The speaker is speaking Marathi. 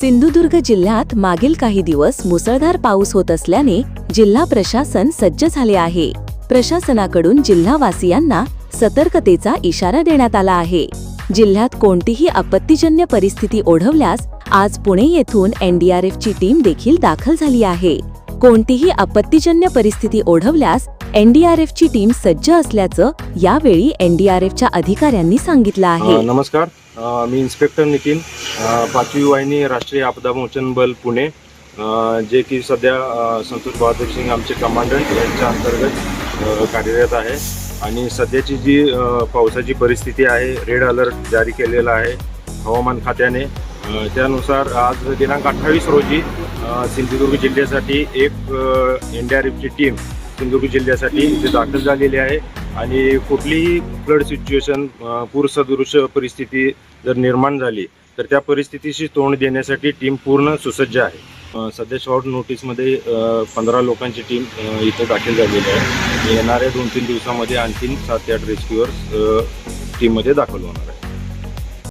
सिंधुदुर्ग जिल्ह्यात मागील काही दिवस मुसळधार पाऊस होत असल्याने जिल्हा प्रशासन सज्ज झाले आहे. प्रशासनाकडून जिल्हावासियांना सतर्कतेचा इशारा देण्यात आला आहे. जिल्ह्यात कोणतीही आपत्तीजन्य परिस्थिती ओढवल्यास आज पुणे येथून एनडीआरएफची टीम देखील दाखल झाली आहे. कोणतीही आपत्तीजन्य परिस्थिती ओढवल्यास एनडीआरएफची टीम सज्ज असल्याचं यावेळी एनडीआरएफच्या अधिकाऱ्यांनी सांगितलं आहे. नमस्कार. मी इन्स्पेक्टर नितीन पाचवी वाहिनी राष्ट्रीय आपदा मोचन बल पुणे जे की सध्या संतोष बहादूर सिंग आमचे कमांडंट यांच्या अंतर्गत कार्यरत आहे. आणि सध्याची जी पावसाची परिस्थिती आहे रेड अलर्ट जारी केलेला आहे हवामान खात्याने. त्यानुसार आज दिनांक अठ्ठावीस रोजी सिंधुदुर्ग जिल्ह्यासाठी एक एन डी आर एफची टीम सिंधुदुर्ग जिल्ह्यासाठी इथे दाखल झालेली आहे. आणि कुठलीही फ्लड सिच्युएशन पूरसदृश परिस्थिती जर निर्माण झाली तर त्या परिस्थितीशी तोंड देण्यासाठी टीम पूर्ण सुसज्ज आहे. सध्या शॉर्ट नोटीसमध्ये पंधरा लोकांची टीम इथं दाखल झालेली आहे. येणाऱ्या दोन तीन दिवसामध्ये आणखीन सात ते आठ रेस्क्युअर्स टीममध्ये दाखल होणार आहे.